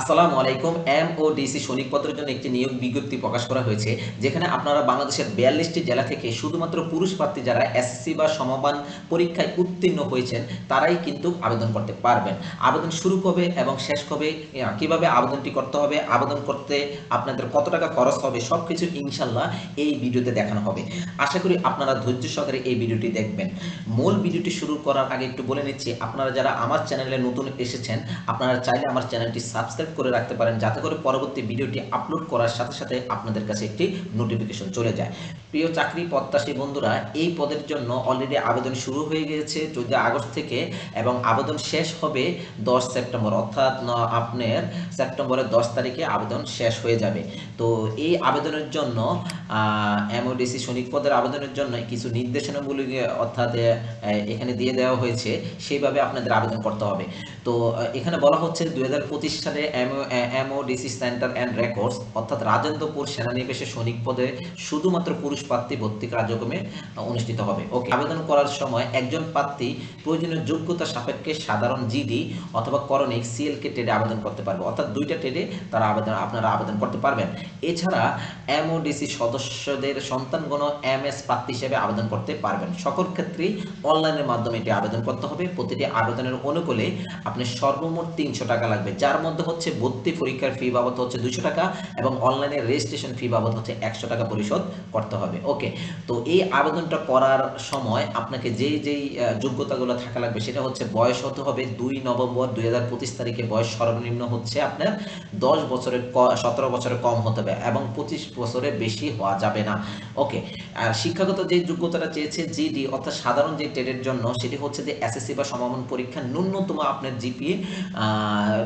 আসসালামু আলাইকুম M O DC সৈনিক পদের জন্য একটি নিয়োগ বিজ্ঞপ্তি প্রকাশ করা হয়েছে, যেখানে আপনারা বাংলাদেশের বিয়াল্লিশটি জেলা থেকে শুধুমাত্র পুরুষ প্রার্থী যারা এসএসসি বা সমবান পরীক্ষায় উত্তীর্ণ হয়েছেন, তারাই কিন্তু আবেদন করতে পারবেন। আবেদন শুরু কবে এবং শেষ কবে কীভাবে আবেদনটি করতে হবে, আবেদন করতে আপনাদের কত টাকা খরচ হবে সব কিছু ইনশাল্লাহ এই ভিডিওতে দেখানো হবে। আশা করি আপনারা ধৈর্য সহকারে এই ভিডিওটি দেখবেন। মূল ভিডিওটি শুরু করার আগে একটু বলে নিচ্ছি, আপনারা যারা আমার চ্যানেলে নতুন এসেছেন, আপনারা চাইলে আমার চ্যানেলটি সাবস্ক্রাইব করে রাখতে পারেন যাতে করে পরবর্তী ভিডিওটি আপলোড করার সাথে সাথে আপনাদের কাছে একটি নোটিফিকেশন চলে যায়। প্রিয় চাকরি প্রত্যাশী বন্ধুরা, এই পদের জন্য অলরেডি আবেদন শুরু হয়ে গিয়েছে। চোদ্দ আগস্ট থেকে এবং আবেদন শেষ হবে দশ সেপ্টেম্বর, অর্থাৎ আপনার সেপ্টেম্বরের দশ তারিখে আবেদন শেষ হয়ে যাবে। তো এই আবেদনের জন্য এমওডিসি সৈনিক পদের আবেদনের জন্য কিছু নির্দেশনাগুলি অর্থাৎ এখানে দিয়ে দেওয়া হয়েছে। সেইভাবে আপনাদের আবেদন করতে হবে। তো এখানে বলা হচ্ছে দু হাজার পঁচিশ সালে এমওডিসি সেন্টার অ্যান্ড রেকর্ডস অর্থাৎ রাজেন্দ্রপুর সেনানিবেশে সৈনিক পদে শুধুমাত্র পুরুষ প্রার্থী ভর্তি কার্যক্রমে অনুষ্ঠিত হবে। ওকে, আবেদন করার সময় একজন প্রার্থী প্রয়োজনীয় যোগ্যতা সাপেক্ষে সাধারণ জিডি অথবা করণিক সিএলকে টেডে আবেদন করতে পারবে। অর্থাৎ দুইটা টেডে তারা আবেদন, আপনারা আবেদন করতে পারবেন। এছাড়া এমওডিসি সদস্যদের সন্তানগণ এমএস প্রার্থী হিসেবে আবেদন করতে পারবেন। সকল ক্ষেত্রেই অনলাইনের মাধ্যমে এটি আবেদন করতে হবে। প্রতিটি আবেদনের অনুকূলে আপনি সর্বমোট তিনশো টাকা লাগবে। যার মধ্যে হচ্ছে ভর্তি পরীক্ষার ফি বাবদ হচ্ছে দুশো টাকা এবং অনলাইনে রেজিস্ট্রেশন ফি বাবদ হচ্ছে একশো টাকা পরিশোধ করতে হবে। ওকে তো এই আবেদনটা করার সময় আপনাকে যেই যেই যোগ্যতাগুলো থাকা লাগবে সেটা হচ্ছে বয়স হতে হবে দুই নভেম্বর দুই হাজার পঁচিশ তারিখে। বয়স সর্বনিম্ন হচ্ছে আপনার দশ বছরের সতেরো বছরের কম হতে হবে এবং পঁচিশ বছরের বেশি হওয়া যাবে না। ওকে আর শিক্ষাগত যে যোগ্যতাটা চেয়েছে জিডি অর্থাৎ সাধারণ যে টেটের জন্য সেটি হচ্ছে যে এসএসসি বা সমমান পরীক্ষা ন্যূনতম আপনার জিপিএ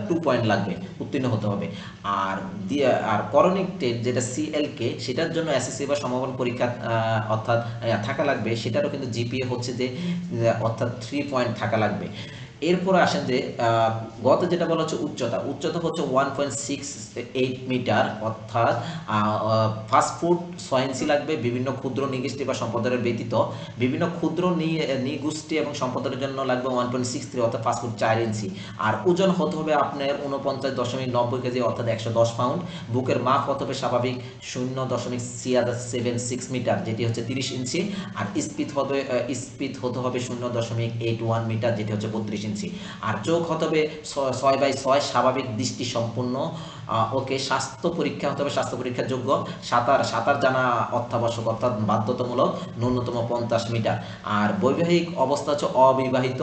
টু পয়েন্ট লাগবে। উত্তীর্ণ হতে হবে। আর আর করণিক টেট যেটা সিএলকে সেটার জন্য এসএসসি বা সমাপন পরীক্ষা অর্থাৎ থাকা লাগবে। সেটারও কিন্তু জিপিএ হচ্ছে যে, অর্থাৎ থ্রি পয়েন্ট থাকা লাগবে। এরপরে আসেন যে গত যেটা বলা হচ্ছে উচ্চতা। উচ্চতা হচ্ছে one point six eight metre অর্থাৎ ফাস্ট ফুড ছয় ইঞ্চি লাগবে, বিভিন্ন ক্ষুদ্র নিগোষ্ঠী বা সম্প্রদায়ের ব্যতীত। বিভিন্ন ক্ষুদ্র নিগোষ্ঠী এবং সম্প্রদায়ের জন্য লাগবে ওয়ান পয়েন্ট সিক্স থ্রি অর্থাৎ ফাস্ট ফুড চার ইঞ্চি আর ওজন হতে হবে আপনার উনপঞ্চাশ দশমিক নব্বই কেজি, অর্থাৎ একশো দশ পাউন্ড বুকের মাপ হতে হবে স্বাভাবিক শূন্য দশমিক সেভেন সিক্স মিটার যেটি হচ্ছে তিরিশ ইঞ্চি আর স্পিড হবে স্পিড হতে হবে শূন্য দশমিক এইট ওয়ান মিটার যেটি হচ্ছে বত্রিশ ইঞ্চি আর চোখ হতবে ছয় বাই ছয় স্বাভাবিক দৃষ্টি সম্পূর্ণ ওকে স্বাস্থ্য পরীক্ষা হতে হবে, স্বাস্থ্য পরীক্ষার যোগ্য। সাঁতার সাঁতার জানা অত্যাবশ্যক, অর্থাৎ বাধ্যতামূলক, ন্যূনতম পঞ্চাশ মিটার। আর বৈবাহিক অবস্থা হচ্ছে অবিবাহিত।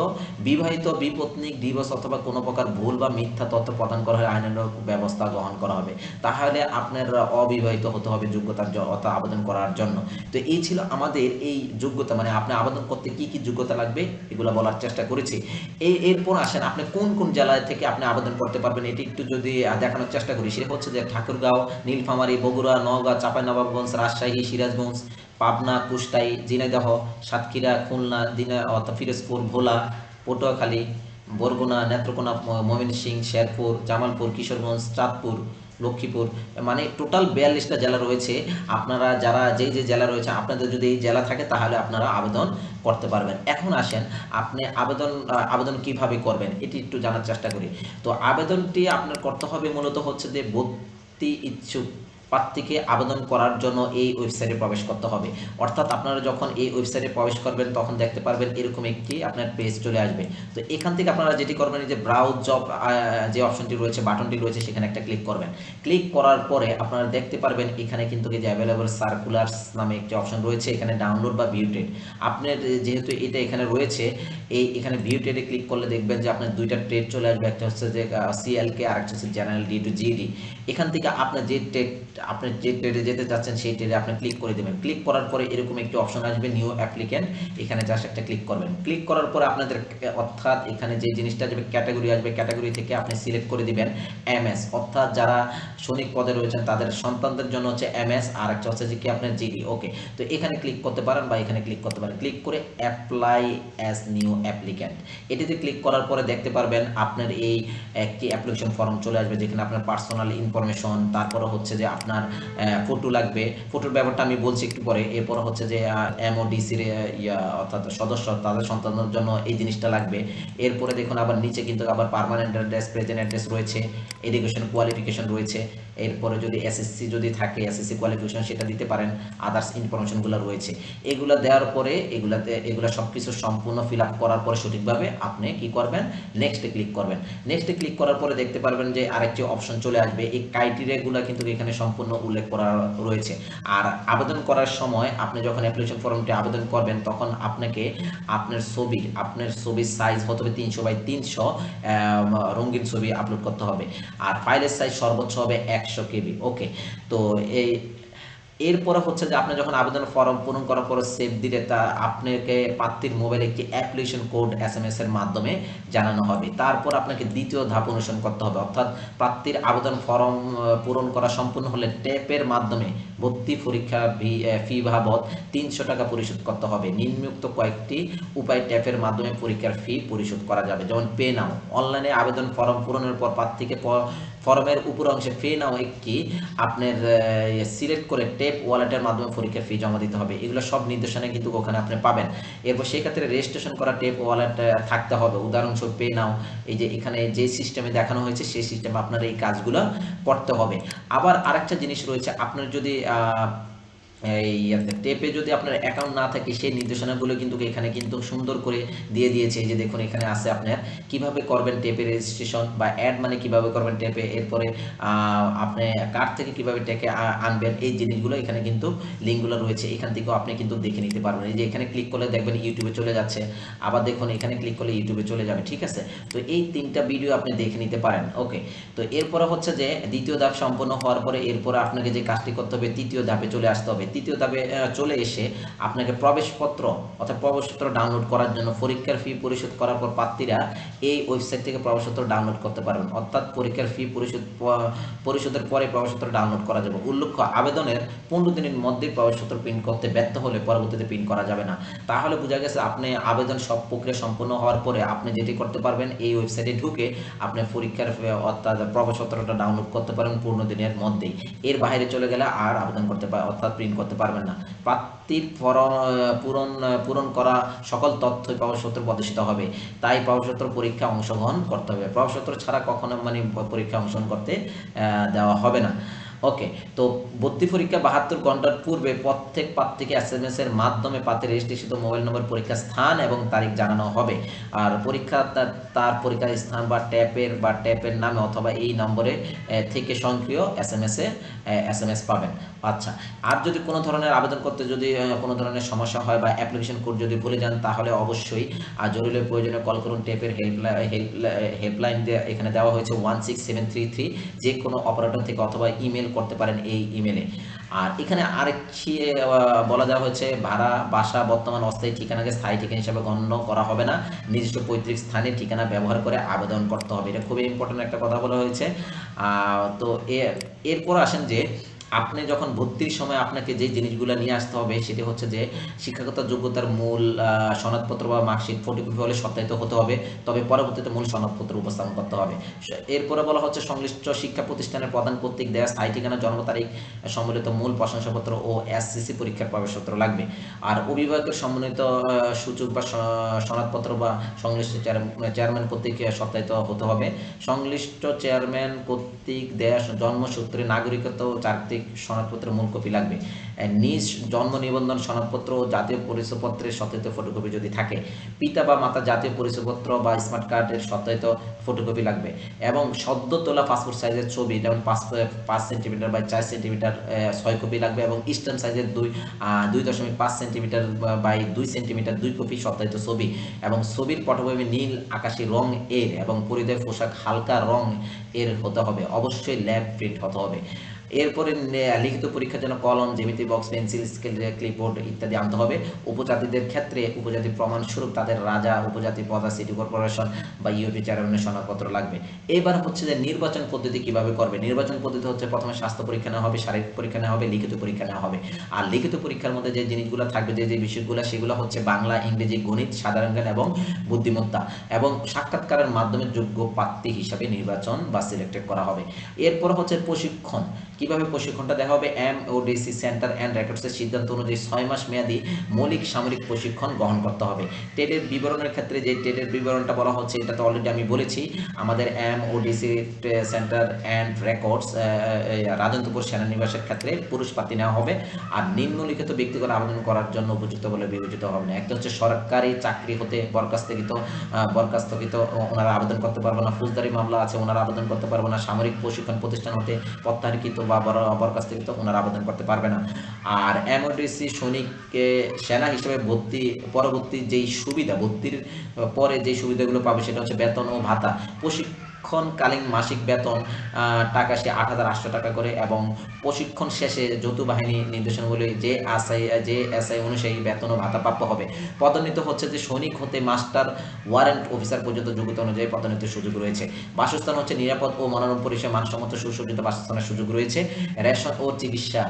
বিবাহিত, বিপত্নিক, ডিভোর্স অথবা কোনো প্রকার ভুল বা মিথ্যা তথ্য প্রদান করা হয় আইনের ব্যবস্থা গ্রহণ করা হবে। তাহলে আপনার অবিবাহিত হতে হবে যোগ্যতার অর্থাৎ আবেদন করার জন্য। তো এই ছিল আমাদের এই যোগ্যতা মানে আপনি আবেদন করতে কি কি যোগ্যতা লাগবে এগুলো বলার চেষ্টা করেছি। এই এরপর আসেন, আপনি কোন কোন জেলা থেকে আপনি আবেদন করতে পারবেন, এটি একটু যদি দেখানোর চেষ্টা করি। সেটা হচ্ছে যে ঠাকুরগাঁও, নীলফামারী, বগুড়া, নওগাঁ, চাঁপাইনবাবগঞ্জ, রাজশাহী, সিরাজগঞ্জ, পাবনা, কুষ্টাই ঝিনাইদহ সাতক্ষীরা, খুলনা, দিনা অর্থাৎ ফিরোজপুর, ভোলা, পটুয়াখালী, বরগুনা, নেত্রকোনা ময়মনসিংহ, শেরপুর, জামালপুর, কিশোরগঞ্জ, চাঁদপুর। লক্ষ্মীপুর মানে টোটাল বিয়াল্লিশটা জেলা রয়েছে। আপনারা যারা যে যে জেলা রয়েছে, আপনাদের যদি এই জেলা থাকে, তাহলে আপনারা আবেদন করতে পারবেন। এখন আসেন, আপনি আবেদন আবেদন কীভাবে করবেন, এটি একটু জানার চেষ্টা করি। তো আবেদনটি আপনার করতে হবে মূলত হচ্ছে যে ভর্তি ইচ্ছুক প্রার্থীকে আবেদন করার জন্য এই ওয়েবসাইটে প্রবেশ করতে হবে। অর্থাৎ আপনারা যখন এই ওয়েবসাইটে প্রবেশ করবেন, তখন দেখতে পারবেন এরকম একটি আপনার পেজ চলে আসবে। তো এখান থেকে আপনারা যেটি করবেন যে ব্রাউজ জব যে অপশনটি রয়েছে বাটনটি রয়েছে, সেখানে একটা ক্লিক করবেন। ক্লিক করার পরে আপনারা দেখতে পারবেন, এখানে কিন্তু যে অ্যাভেলেবল সার্কুলার্স নামে একটি অপশন রয়েছে, এখানে ডাউনলোড বা ভিউটেড আপনার যেহেতু এটা এখানে রয়েছে, এই এখানে ভিউটেডে ক্লিক করলে দেখবেন যে আপনার দুইটা ট্রেড চলে আসবে। একটা হচ্ছে যে সিএলকে আর একটা হচ্ছে জেনারেল ডি টু জিডি এখান থেকে আপনার যে ট্রেড আপনি যে ট্রেডে যেতে চাচ্ছেন, সেই ট্রেডে আপনি ক্লিক করে দেবেন। ক্লিক করার পরে এরকম একটি অপশন আসবে নিউ অ্যাপ্লিক্যান্ট এখানে জাস্ট একটা ক্লিক করবেন। ক্লিক করার পরে আপনাদের অর্থাৎ এখানে যে জিনিসটা আসবে ক্যাটাগরি আসবে ক্যাটাগরি থেকে আপনি সিলেক্ট করে দিবেন এমএস অর্থাৎ যারা সৈনিক পদে রয়েছেন, তাদের সন্তানদের জন্য হচ্ছে এমএস আর একটা হচ্ছে যে কি আপনার জিডি ওকে তো এখানে ক্লিক করতে পারেন বা এখানে ক্লিক করতে পারেন। ক্লিক করে অ্যাপ্লাই অ্যাজ নিউ অ্যাপ্লিক্যান্ট এটিতে ক্লিক করার পরে দেখতে পারবেন আপনার এই একটি অ্যাপ্লিকেশন ফর্ম চলে আসবে, যেখানে আপনার পার্সোনাল ইনফরমেশন তারপরে হচ্ছে যে আপনার ফটো লাগবে। ফটোর ব্যাপারটা আমি বলছি একটু পরে। এরপর হচ্ছে যে এমওডিসির ইয়া, অর্থাৎ সদস্য, তাদের সন্তানের জন্য এই জিনিসটা লাগবে। এরপরে দেখুন আবার নিচে কিন্তু আবার পারমানেন্ট অ্যাড্রেস প্রেজেন্ট অ্যাড্রেস রয়েছে। এডুকেশন কোয়ালিফিকেশন রয়েছে। এরপরে যদি এসএসসি যদি থাকে এসএসসি কোয়ালিফিকেশন সেটা দিতে পারেন আদার্স ইনফরমেশনগুলো রয়েছে। এগুলো দেওয়ার পরে এগুলাতে, এগুলো সব কিছু সম্পূর্ণ ফিল করার পরে সঠিকভাবে আপনি কি করবেন? নেক্সটে ক্লিক করবেন। নেক্সটে ক্লিক করার পরে দেখতে পারবেন যে আরেকটি অপশন চলে আসবে। এই ক্রাইটেরিয়াগুলো কিন্তু এখানে সম্পূর্ণ উল্লেখ করা রয়েছে। আর আবেদন করার সময় আপনি যখন অ্যাপ্লিকেশন ফর্মটি আবেদন করবেন, তখন আপনাকে আপনার ছবি, আপনার ছবির সাইজ হতে হবে তিনশো বাই তিনশো রঙিন ছবি আপলোড করতে হবে। আর ফাইলের সাইজ সর্বোচ্চ হবে একশো কেবি, ওকে। তো এই, এরপরে হচ্ছে যে আপনি যখন আবেদন ফর্ম পূরণ করার পর সেভ দিলে তা আপনাকে প্রার্থীর মোবাইলে একটি application code S M S এর মাধ্যমে জানানো হবে। তারপর আপনাকে দ্বিতীয় ধাপ অনুসরণ করতে হবে, অর্থাৎ প্রার্থীর আবেদন ফর্ম পূরণ করা সম্পূর্ণ হলে ট্যাপের মাধ্যমে ভর্তি পরীক্ষা ফি বাবদ তিনশো টাকা পরিশোধ করতে হবে। নিম্নোক্ত কয়েকটি উপায় ট্যাপের মাধ্যমে পরীক্ষার ফি পরিশোধ করা যাবে, যেমন পে নাও অনলাইনে আবেদন ফর্ম পূরণের পর প্রার্থীকে ফর্মের উপর অংশে ফি নাও একটি আপনার সিলেক্ট করে টেপ ওয়ালেটের মাধ্যমে পরীক্ষার ফি জমা দিতে হবে। এগুলো সব নির্দেশনা কিন্তু ওখানে আপনি পাবেন। এরপর সেই ক্ষেত্রে রেজিস্ট্রেশন করা টেপ ওয়ালেট থাকতে হবে। উদাহরণস্বরূপ পে নাও। এই যে এখানে যে সিস্টেমে দেখানো হয়েছে, সেই সিস্টেমে আপনার এই কাজগুলো করতে হবে। আবার আরেকটা জিনিস রয়েছে, আপনার যদি এই টেপে যদি আপনার অ্যাকাউন্ট না থাকে, সেই নির্দেশনাগুলো কিন্তু এখানে কিন্তু সুন্দর করে দিয়ে দিয়েছে। যে দেখুন, এখানে আছে আপনার কীভাবে করবেন টেপে রেজিস্ট্রেশন বা অ্যাড মানে কীভাবে করবেন টেপে এরপরে আপনি কার্ড থেকে কীভাবে টেকে আনবেন, এই জিনিসগুলো এখানে কিন্তু লিঙ্কগুলো রয়েছে। এখান থেকেও আপনি কিন্তু দেখে নিতে পারবেন। এই যে এখানে ক্লিক করলে দেখবেন ইউটিউবে চলে যাচ্ছে। আবার দেখুন, এখানে ক্লিক করলে ইউটিউবে চলে যাবে, ঠিক আছে? তো এই তিনটা ভিডিও আপনি দেখে নিতে পারেন ওকে তো এরপরে হচ্ছে যে, দ্বিতীয় ধাপ সম্পন্ন হওয়ার পরে, এরপরে আপনাকে যে কাজটি করতে হবে, তৃতীয় ধাপে চলে আসতে হবে। তৃতীয় ধাপে চলে এসে আপনাকে প্রবেশপত্র অর্থাৎ প্রবেশপত্র ডাউনলোড করার জন্য পরীক্ষার ফি পরিশোধ করার পর প্রার্থীরা এই ওয়েবসাইট থেকে প্রবেশপত্র ডাউনলোড করতে পারবেন। অর্থাৎ পরীক্ষার ফি পরিশোধ পরিশোধের পরে প্রবেশপত্র ডাউনলোড করা যাবে। উল্লেখ্য, আবেদনের পনেরো দিনের মধ্যে প্রবেশপত্র প্রিন্ট করতে ব্যর্থ হলে পরবর্তীতে প্রিন্ট করা যাবে না। তাহলে বোঝা গেছে আপনি আবেদন সব প্রক্রিয়া সম্পূর্ণ হওয়ার পরে আপনি যেটি করতে পারবেন, এই ওয়েবসাইটে ঢুকে আপনি পরীক্ষার অর্থাৎ প্রবেশপত্রটা ডাউনলোড করতে পারেন পনেরো দিনের মধ্যেই। এর বাইরে চলে গেলে আর আবেদন করতে পারে, অর্থাৎ প্রিন্ট করতে পারবেন না। প্রাপ্তির পূরণ পূরণ করা সকল তথ্যই প্রবেশপত্র প্রদর্শিত হবে। তাই প্রবেশপত্র পরীক্ষা অংশগ্রহণ করতে হবে। প্রবেশপত্র ছাড়া কখনো মানে পরীক্ষা অংশগ্রহণ করতে দেওয়া হবে না। ওকে তো ভর্তি পরীক্ষা বাহাত্তর ঘণ্টার পূর্বে প্রত্যেক প্রার্থীকে এস এম এস এর মাধ্যমে প্রার্থীর রেজিস্ট্রেশন মোবাইল নম্বর পরীক্ষার স্থান এবং তারিখ জানানো হবে। আর পরীক্ষা তার পরীক্ষার স্থান বা ট্যাপের বা ট্যাপের নামে অথবা এই নম্বরে থেকে সক্রিয় এস এম এস এ এস এম এস পাবেন। আচ্ছা আর যদি কোনো ধরনের আবেদন করতে যদি কোনো ধরনের সমস্যা হয় বা অ্যাপ্লিকেশন কোড যদি ভুলে যান, তাহলে অবশ্যই আর জরুরি প্রয়োজনে কল করুন। টেপের হেল্পলাইন হেল্পলাইন এখানে দেওয়া হয়েছে one six seven three three যে কোনো অপারেটর থেকে অথবা ইমেল করতে পারেন এই ইমেলে আর এখানে আরেকটি বলা দেওয়া হয়েছে ভাড়া, বাসা, বর্তমান অস্থায়ী ঠিকানাকে স্থায়ী ঠিকানা হিসাবে গণ্য করা হবে না। নির্দিষ্ট পৈতৃক স্থানে ঠিকানা ব্যবহার করে আবেদন করতে হবে। এটা খুবই ইম্পর্টেন্ট একটা কথা বলা হয়েছে। তো এরপর আসেন যে আপনি যখন ভর্তির সময় আপনাকে যে জিনিসগুলো নিয়ে আসতে হবে, সেটি হচ্ছে যে শিক্ষাগত যোগ্যতার মূল সনদপত্র বা মার্কশিট ফটোকপি হলে সত্যায়িত হতে হবে, তবে পরবর্তীতে মূল সনদপত্র উপস্থাপন করতে হবে। এরপরে বলা হচ্ছে সংশ্লিষ্ট শিক্ষা প্রতিষ্ঠানের প্রধান কর্তৃক দেওয়া স্থায়ী ঠিকানা, জন্ম তারিখ সম্মিলিত মূল প্রশংসাপত্র ও এসসিসি পরীক্ষার প্রবেশপত্র লাগবে। আর অভিভাবকের সম্মিলিত সূচক বা সনদপত্র বা সংশ্লিষ্ট চেয়ারম্যান কর্তৃক সত্যায়িত হতে হবে। সংশ্লিষ্ট চেয়ারম্যান কর্তৃক দেয়া জন্মসূত্রে নাগরিকত্ব চাকরি ভিত্তিক সনদপত্রের মূল কপি লাগবে। নিজ জন্ম নিবন্ধন সনদপত্র ও জাতীয় পরিচয়পত্রের সত্যায়িত ফটোকপি যদি থাকে, পিতা বা মাতা জাতীয় পরিচয়পত্র বা স্মার্ট কার্ডের সত্যায়িত ফটোকপি লাগবে এবং সদ্য তোলা পাসপোর্ট সাইজের ছবি, যেমন পাঁচ পাঁচ সেন্টিমিটার বাই চার সেন্টিমিটার ছয় কপি লাগবে এবং ইস্টার্ন সাইজের দুই দুই দশমিক পাঁচ সেন্টিমিটার বাই দুই সেন্টিমিটার দুই কপি সত্যায়িত ছবি এবং ছবির পটভূমি নীল, আকাশি রং এর এবং পরিধেয় পোশাক হালকা রং এর হতে হবে। অবশ্যই ল্যাব প্রিন্ট হতে হবে। এরপরে লিখিত পরীক্ষার জন্য কলম geometry box pencil scale clipboard ইত্যাদি আনতে হবে। উপজাতিদের ক্ষেত্রে উপজাতি প্রমাণস্বরূপ তাদের রাজা, উপজাতি পদা সিটি কর্পোরেশন বা ইউপি চেয়ারম্যানের সনদপত্র লাগবে। এবার হচ্ছে যে নির্বাচন পদ্ধতি কীভাবে করবে? নির্বাচন পদ্ধতি হচ্ছে প্রথমে স্বাস্থ্য পরীক্ষা নেওয়া হবে, শারীরিক পরীক্ষা নেওয়া হবে, লিখিত পরীক্ষা নেওয়া হবে। আর লিখিত পরীক্ষার মধ্যে যে জিনিসগুলো থাকবে, যে যে বিষয়গুলো, সেগুলো হচ্ছে বাংলা, ইংরেজি, গণিত, সাধারণ জ্ঞান এবং বুদ্ধিমত্তা এবং সাক্ষাৎকারের মাধ্যমে যোগ্য প্রার্থী হিসাবে নির্বাচন বা সিলেক্টেড করা হবে। এরপর হচ্ছে প্রশিক্ষণ। কীভাবে প্রশিক্ষণটা দেওয়া হবে M O DC centre and রেকর্ডসের সিদ্ধান্ত অনুযায়ী ছয় মাস মেয়াদী মৌলিক সামরিক প্রশিক্ষণ গ্রহণ করতে হবে। টেটের বিবরণের ক্ষেত্রে যে টেটের বিবরণটা বলা হচ্ছে, এটা তো অলরেডি আমি বলেছি। আমাদের M O DC centre and records রাজন্তপুর সেনানিবাসের ক্ষেত্রে পুরুষ প্রার্থী নেওয়া হবে। আর নিম্নলিখিত ব্যক্তিগত আবেদন করার জন্য উপযুক্ত বলে বিবেচিত হবে না। একটা হচ্ছে সরকারি চাকরি হতে বরখাস্তকৃত বরখাস্তকৃত ওনারা আবেদন করতে পারবে না। ফৌজদারি মামলা আছে, ওনারা আবেদন করতে পারবে না। সামরিক প্রশিক্ষণ প্রতিষ্ঠান হতে প্রত্যাহারকৃত বা বরাবর কাছ থেকে তো ওনারা আবেদন করতে পারবে না। আর এমওডিসি সৈনিককে সেনা হিসেবে ভর্তি, পরবর্তী যেই সুবিধা, ভর্তির পরে যে সুবিধাগুলো পাবে সেটা হচ্ছে বেতন ও ভাতা। প্রশিক্ষণকালীন মাসিক বেতন টাকা সে আট হাজার আটশো টাকা করে এবং প্রশিক্ষণ শেষে যৌথ বাহিনী নির্দেশনাগুলি যে আশাই যে এসআই অনুযায়ী বেতন ও ভাতা প্রাপ্য হবে। পদোন্নীত হচ্ছে যে সৈনিক হতে মাস্টার ওয়ারেন্ট অফিসার পর্যন্ত যোগ্যতা অনুযায়ী পদোন্নতির সুযোগ রয়েছে। বাসস্থান হচ্ছে নিরাপদ ও মনোরম পরিষেবা মানসম্মত সুসজ্জিত বাসস্থানের সুযোগ রয়েছে। রেশন ও চিকিৎসা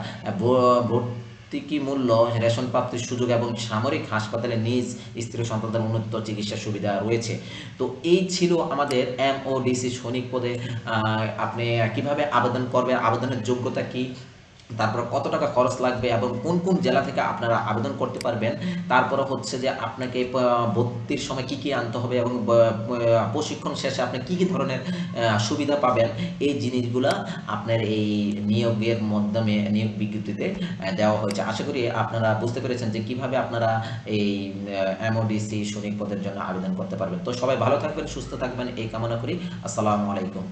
ভর্তুকি মূল্য, রেশন প্রাপ্তির সুযোগ এবং সামরিক হাসপাতালে নিজ স্ত্রী সন্তানদের উন্নত চিকিৎসা সুবিধা রয়েছে। তো এই ছিল আমাদের এম ও ডিসি সৈনিক পদে। আপনি কীভাবে আবেদন করবেন, আবেদনের যোগ্যতা কি? তারপর কত টাকা খরচ লাগবে এবং কোন কোন জেলা থেকে আপনারা আবেদন করতে পারবেন? তারপরে হচ্ছে যে আপনাকে ভর্তির সময় কি কি আনতে হবে এবং প্রশিক্ষণ শেষে আপনি কি কি ধরনের সুবিধা পাবেন? এই জিনিসগুলা আপনার এই নিয়োগের মাধ্যমে, নিয়োগ বিজ্ঞপ্তিতে দেওয়া হয়েছে। আশা করি আপনারা বুঝতে পেরেছেন যে কীভাবে আপনারা এই এমওডিসি সৈনিক পদের জন্য আবেদন করতে পারবেন। তো সবাই ভালো থাকবেন, সুস্থ থাকবেন, এই কামনা করি। আসসালামু আলাইকুম।